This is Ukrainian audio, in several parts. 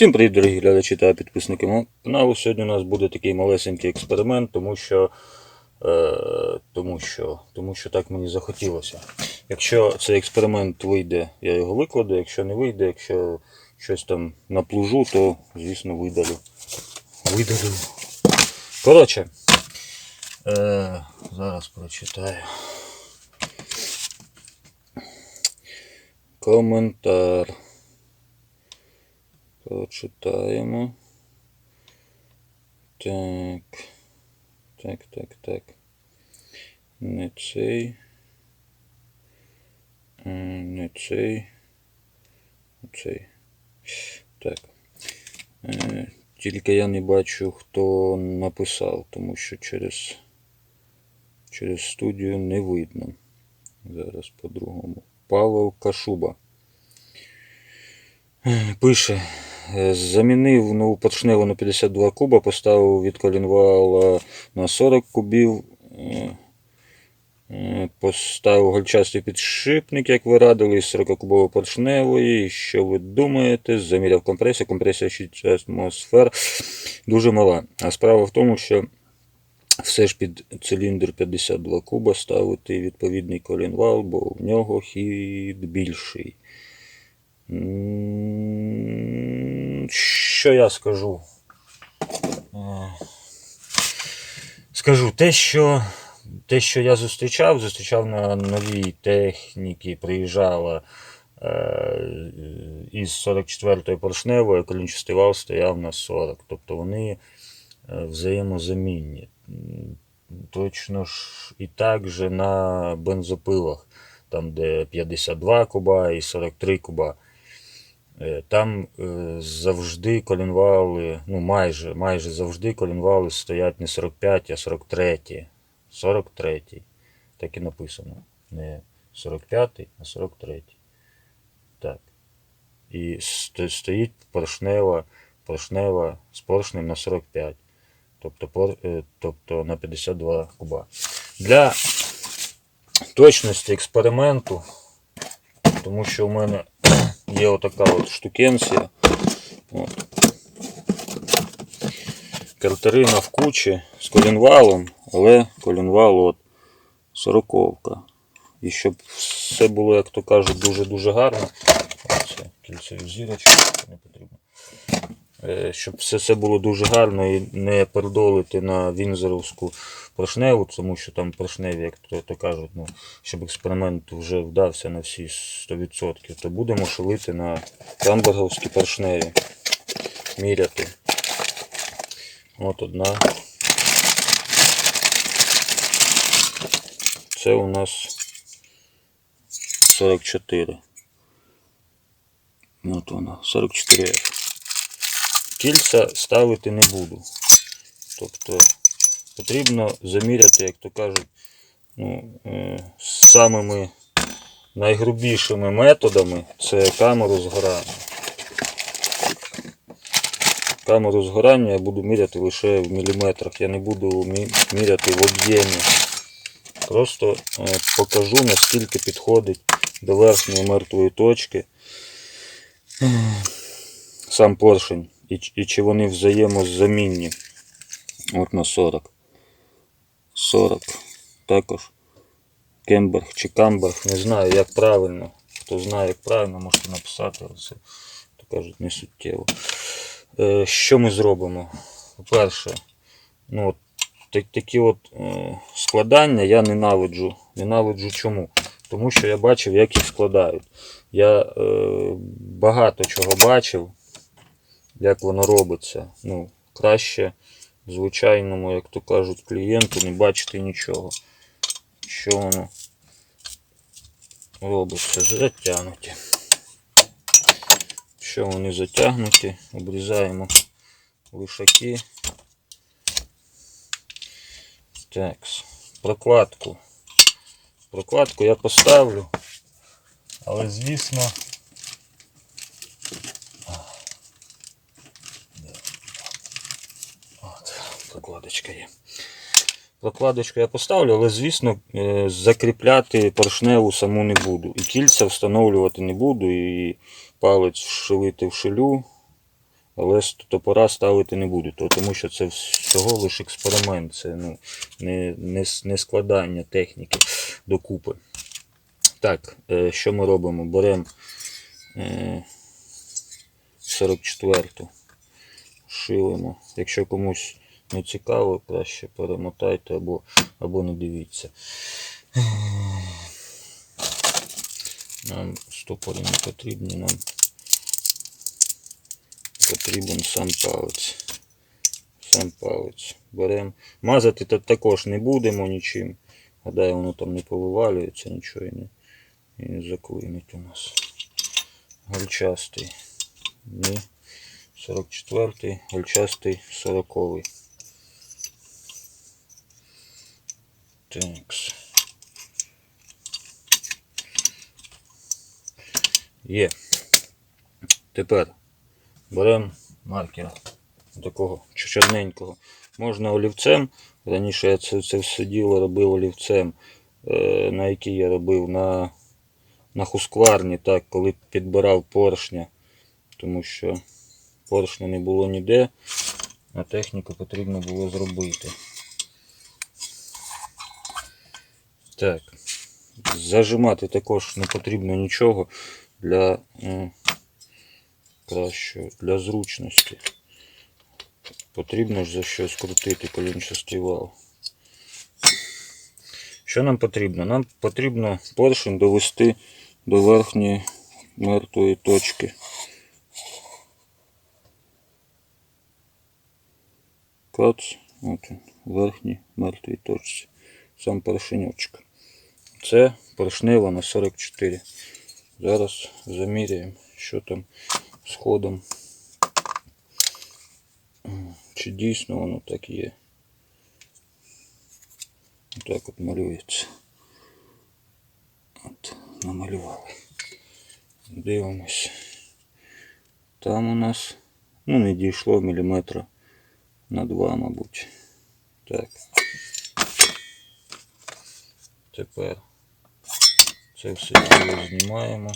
Всім привіт, дорогі глядачі та підписники мого каналу. Сьогодні у нас буде такий малесенький експеримент, тому що, е, тому що, тому що так мені захотілося. Якщо цей експеримент вийде, я його викладу. Якщо не вийде, якщо щось там наплужу, то звісно видалю. Видалю. Коротше, е, зараз прочитаю. Коментар. Прочитаємо. Так. Так, так, так. Не цей. Е, Не цей. Цей. Так. Е, Тільки я не бачу, хто написав, тому що через, через студію не видно. Зараз по-другому. Павел Кашуба. Е, Пише. Е, Замінив нову поршневу на 52 куба, поставив від колінвала на 40 кубів. е, е, Поставив гольчастий підшипник, як ви радили, із 40 кубової поршневої. Що ви думаєте? Заміряв компресію. Компресія 6 атмосфер дуже мала. А справа в тому, що все ж під циліндр 52 куба ставити відповідний колінвал, бо в нього хід більший. Що я скажу? Е, Скажу те, що те, що я зустрічав, зустрічав на новій техніці, приїжджала е, із 44-ї поршневої, колінчастий вал стояв на 40. Тобто вони е, взаємозамінні. Точно ж і так же на бензопилах, там де 52 куба і 43 куба. Е, Там е, завжди колінвали, ну майже, майже завжди колінвали стоять не 45, а 43. 43. Так і написано. Не 45, а 43. Так. І стоїть поршнева, поршнева з поршнем на 45. Тобто, пор- е, тобто на 52 куба. Для точності експерименту, тому що у мене є отака от штукенція. От. Картерина в кучі з колінвалом, але колінвал от сороковка. І щоб все було, як то кажуть, дуже-дуже гарно. Це кільцеві зірочки Щоб все це було дуже гарно і не передолити на вінзеровську поршневу, тому що там поршневі, як то, то кажуть, ну, щоб експеримент вже вдався на всі 100%, то будемо шилити на крамберговські поршневі. Міряти. От одна. Це у нас 44. От вона, 44 F. Кільця ставити не буду. Тобто потрібно заміряти, як то кажуть, ну, е, самими найгрубішими методами це камеру згорання. Камеру згорання я буду міряти лише в міліметрах. Я не буду міряти в об'ємі. Просто е, покажу, наскільки підходить до верхньої мертвої точки сам поршень і, і чи вони взаємозамінні. От на 40. 40. Також Кемберг чи Камберг, не знаю, як правильно. Хто знає, як правильно, можете написати, але це, то кажуть, не суттєво. Е, що ми зробимо? По-перше, ну, так, такі от е, складання я ненавиджу. Ненавиджу чому? Тому що я бачив, як їх складають. Я е, багато чого бачив, як воно робиться. Ну, краще звичайному, як то кажуть, клієнту не бачити нічого. Що воно робиться? Затягнуті. Що вони затягнуті, обрізаємо вишаки. Так, прокладку. Прокладку я поставлю. Але звісно. Прокладочка є. Прокладочку я поставлю, але звісно е, закріпляти поршневу саму не буду. І кільця встановлювати не буду, і палець вшилити в шилю але топора ставити не буду, тому що це всього лише експеримент, це ну, не, не, не складання техніки докупи. Так, е, що ми робимо? Беремо е, 44-ту, шилимо. Якщо комусь не цікаво, краще перемотайте або, або не дивіться. Нам стопори не потрібні, нам потрібен сам палець. Сам палець. Беремо. Мазати тут також не будемо нічим. Гадаю, воно там не повивалюється, нічого не, і не заклинить у нас. Гольчастий. Ні. 44-й, гольчастий 40-й. Такс. Є. Тепер беремо маркера такого чорненького. Можна олівцем. Раніше я це, це все діло робив олівцем, е, на який я робив на, на хускварні, так, коли підбирав поршня, тому що поршня не було ніде, а техніку потрібно було зробити. Так. Зажимати також не потрібно нічого для е, кращого, для зручності. Потрібно ж за щось крутити колінчастий вал. Що нам потрібно? Нам потрібно поршень довести до верхньої мертвої точки. Кац, от він, верхній мертвій точці. Сам поршеньочок. Це поршнева на 44. Зараз заміряємо, що там з ходом. Чи дійсно воно так є. Так от малюється. От, намалювали. Дивимось. Там у нас, ну, не дійшло міліметра на два, мабуть. Так. Тепер це все діло знімаємо.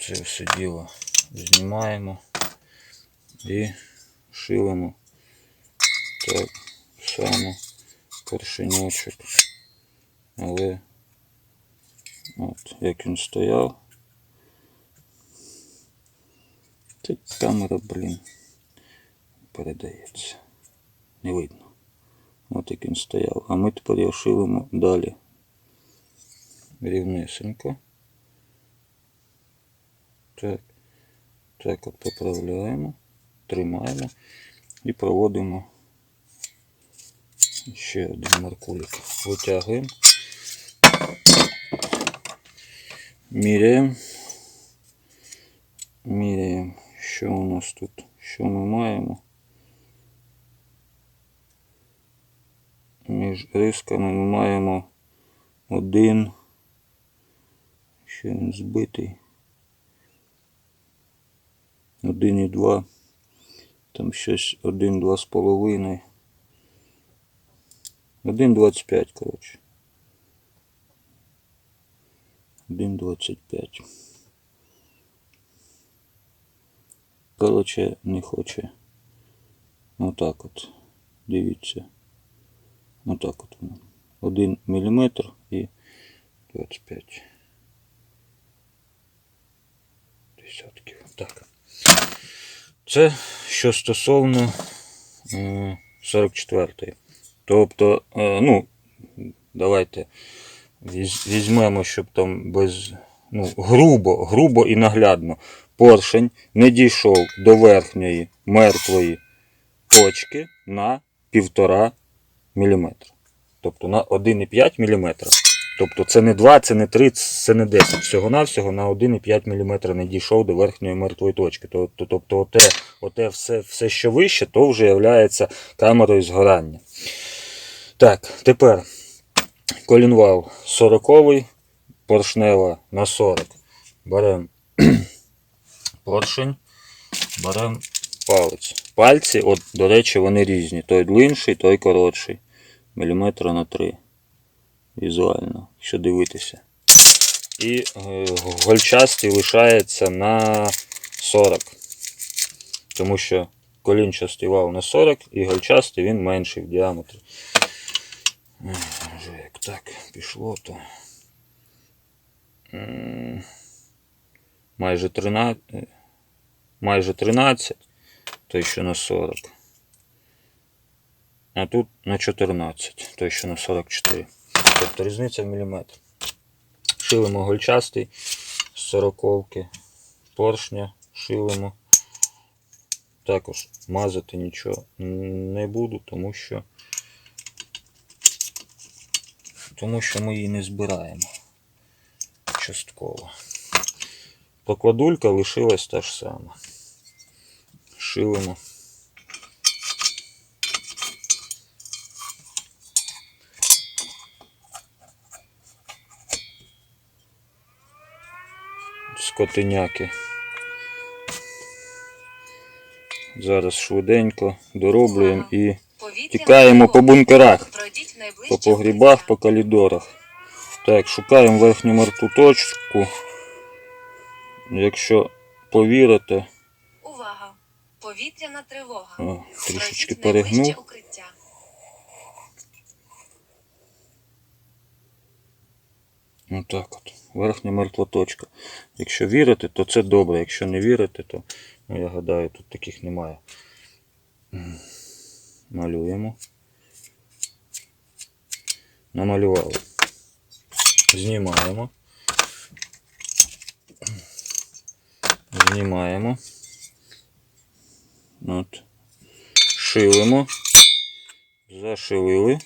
Це все діло знімаємо і шилимо так само поршеньочок. Але от як він стояв. Це камера, блін, передається. Не видно. От як він стояв. А ми тепер його шилимо далі. Рівнесенько. Так. Так от поправляємо, тримаємо і проводимо ще один маркулик. Витягуємо. Міряємо. Міряємо, що у нас тут, що ми маємо. Між рисками ми маємо один. Ще він збитий. 1,2. Там щось 1, 2,5. 1,25, коротше. 1,25. Коротше, не хоче. Отак от. Дивіться. Отак от воно. 1 мм і 25 десятків. Так. Це що стосовно е, 44-ї. Тобто, е, ну, давайте візьмемо, щоб там без. Ну, грубо, грубо і наглядно. Поршень не дійшов до верхньої мертвої точки на 1,5 мм. Тобто на 1,5 мм. Тобто це не 2, це не 3, це не 10. Всього-навсього на 1,5 мм не дійшов до верхньої мертвої точки. Тобто, оте, оте все, все, що вище, то вже є камерою згорання. Так, тепер колінвал 40 поршнева на 40. Беремо поршень, беремо палець. Пальці, от, до речі, вони різні. Той длинший, той коротший. Міліметра на 3 візуально, якщо дивитися. І е, гольчастий лишається на 40. Тому що колінчастий вал на 40 і гольчастий він менший в діаметрі. Вже як так пішло, то майже 13, е, майже 13, той що на 40. А тут на 14, той що на 44. Тобто різниця в міліметр. Шилимо гольчастий з 40 поршня шилимо. Також мазати нічого не буду, тому що тому що ми її не збираємо частково. Покладулька лишилась та ж сама. Шилимо. Скотиняки. Зараз швиденько дороблюємо і тікаємо по бункерах, по погрібах, по коридорах. Так, шукаємо верхню мертву точку. Якщо повірите, Увага! Повітряна тривога. о, трішечки перегнув. Ну так от. Верхня мертва точка. Якщо вірите, то це добре. Якщо не вірите, то ну, я гадаю, тут таких немає. Малюємо. Намалювали. Знімаємо. Знімаємо. От. Шилимо. Зашилили.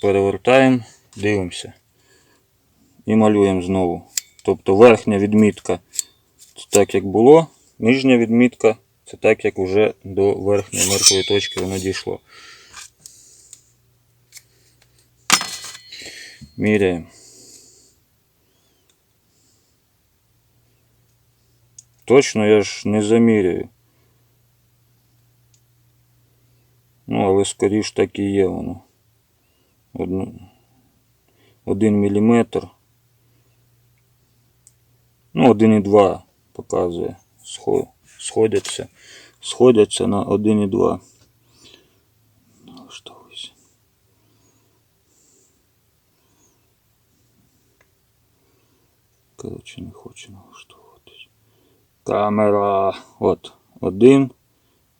Перевертаємо, дивимося і малюємо знову. Тобто верхня відмітка це так, як було, нижня відмітка це так, як вже до верхньої мертвої точки воно дійшло. Міряємо. Точно я ж не заміряю. Ну, але скоріш так і є воно. Один міліметр. Ну, 1,2 показує. Сходяться. Сходяться на 1,2. Налаштовуйся. Коротше, не хочу налаштовуватись. Камера. От. Один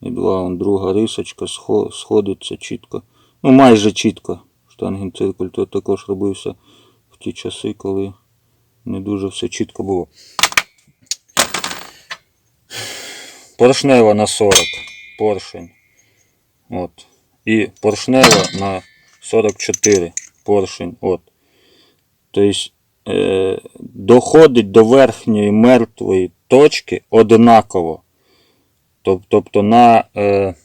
і два. Вон друга рисочка сходиться чітко. Ну, майже чітко. Штангенциркуль то також робився в ті часи, коли не дуже все чітко було. Поршнева на 40 поршень. От. І поршнева на 44 поршень. От. Тобто е, доходить до верхньої мертвої точки однаково. Тобто на, е,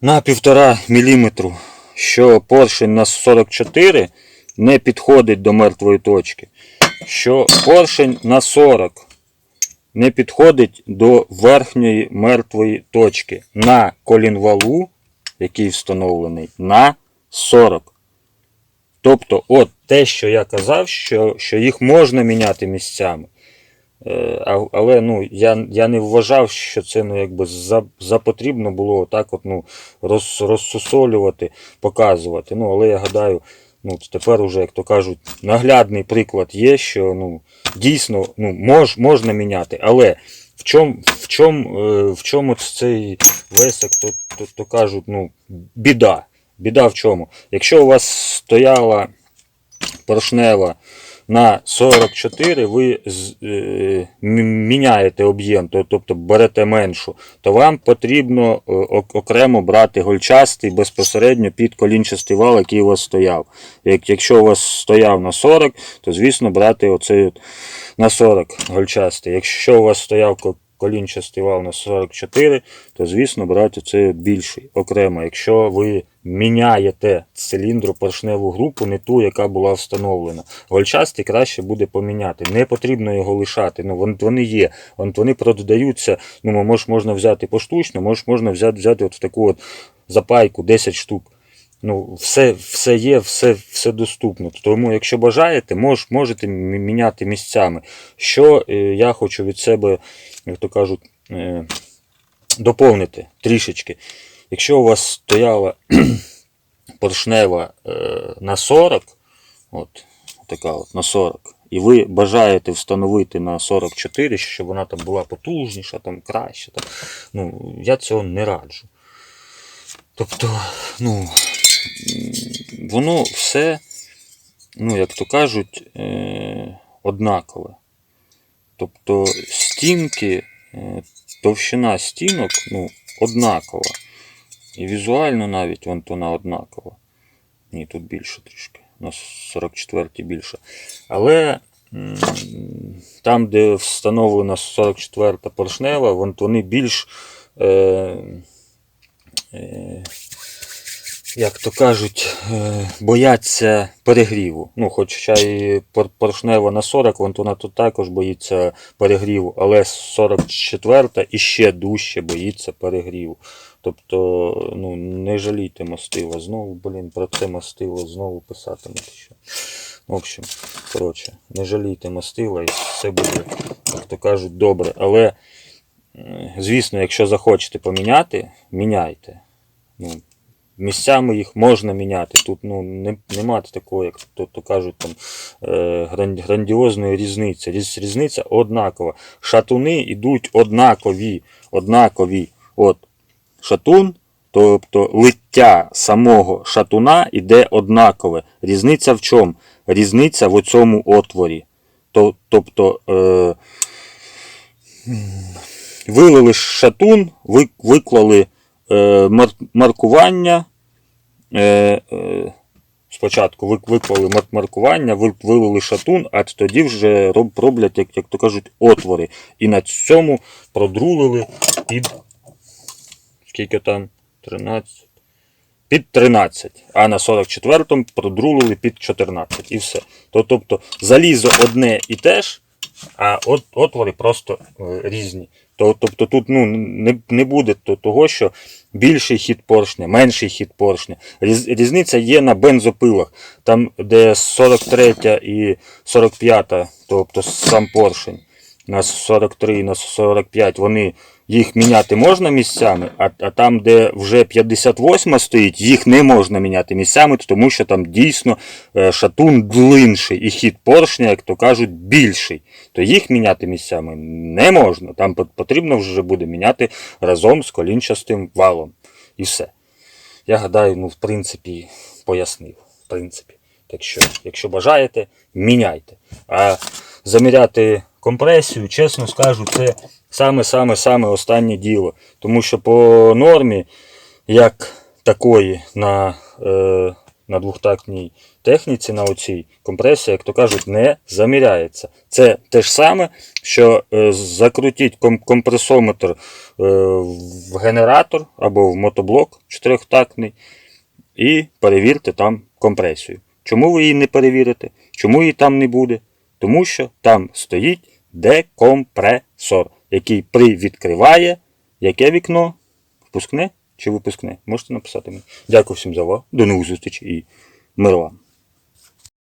на 1,5 мм, що поршень на 44 не підходить до мертвої точки, що поршень на 40 не підходить до верхньої мертвої точки на колінвалу, який встановлений, на 40. Тобто, от те, що я казав, що, що їх можна міняти місцями. Е, Але ну, я, я не вважав, що це ну, якби за, за потрібно було так от, ну, роз, розсусолювати, показувати. Ну, але я гадаю, ну, тепер уже, як то кажуть, наглядний приклад є, що ну, дійсно ну, мож, можна міняти, але в чому в чому, е, в чому цей весик, то, то, то кажуть, ну, біда. Біда в чому? Якщо у вас стояла поршнева на 44, ви е, міняєте об'єм, тобто берете меншу, то вам потрібно е, окремо брати гольчастий безпосередньо під колінчастий вал, який у вас стояв. Якщо у вас стояв на 40, то звісно брати оцей на 40 гольчастий. Якщо у вас стояв колінчастий вал на 44, то звісно брати цей більший окремо. Якщо ви міняєте циліндропоршневу групу, не ту, яка була встановлена. Гольчастий краще буде поміняти. Не потрібно його лишати. Ну, вони є. Вони продаються. Ну, може, можна взяти поштучно, може, можна взяти, взяти от таку от запайку 10 штук. Ну, все, все є, все, все доступно. Тому, якщо бажаєте, мож, можете міняти місцями. Що е, я хочу від себе, як то кажуть, е, доповнити трішечки. Якщо у вас стояла поршнева е, на 40, от така от на 40, і ви бажаєте встановити на 44, щоб вона там була потужніша, там краще, там, ну, я цього не раджу. Тобто, ну, воно все, ну, як то кажуть, е, однакове. Тобто стінки, е, товщина стінок ну, однакова. І візуально навіть вон вона однакова. Ні, тут більше трішки. На 44 більше. Але там, де встановлена 44-та поршнева, вон- вони більш. Е, е, як то кажуть, е, бояться перегріву. Ну, хоча і поршнева на 40, вон вона тут також боїться перегріву, але 44 і ще дужче боїться перегріву. Тобто, ну, не жалійте мастила. Знову, блін, про це мастило знову писатимете ще. В общем, коротше, не жалійте мастила і все буде, як то кажуть, добре. Але, звісно, якщо захочете поміняти, міняйте. Ну, місцями їх можна міняти. Тут ну, не, нема такої, як то, то кажуть, там, е, грандіозної різниці. Різ, різниця однакова. Шатуни йдуть однакові. однакові. От, шатун, тобто лиття самого шатуна йде однакове. Різниця в чому? Різниця в цьому отворі. Тобто е, вилили шатун, виклали е, маркування. Е, е, спочатку виклали маркування, ви- вилили шатун, а тоді вже роблять, як, як то кажуть, отвори. І на цьому продрулили під. Скільки там? 13. Під 13, а на 44-му продрулили під 14 і все. То, тобто залізо одне і те ж, а от, отвори просто е, різні. То, тобто тут ну, не, не буде того, що більший хід поршня, менший хід поршня. Різ, різниця є на бензопилах. Там, де 43 і 45, тобто сам поршень на 43 і на 45, вони їх міняти можна місцями, а, а там, де вже 58 стоїть, їх не можна міняти місцями, тому що там дійсно е, шатун длинший і хід поршня, як то кажуть, більший. То їх міняти місцями не можна. Там потрібно вже буде міняти разом з колінчастим валом. І все. Я гадаю, ну, в принципі, пояснив. В принципі. Так що, якщо бажаєте, міняйте. А заміряти компресію, чесно скажу, це саме-саме-саме останнє діло. Тому що по нормі, як такої на, е, на двохтактній техніці, на оцій компресія, як то кажуть, не заміряється. Це те ж саме, що е, закрутіть ком- компресометр е, в генератор або в мотоблок чотирьохтактний і перевірте там компресію. Чому ви її не перевірите? Чому її там не буде? Тому що там стоїть декомпресор, який привідкриває яке вікно? Впускне чи випускне? Можете написати мені. Дякую всім за увагу. До нових зустрічей і мир вам.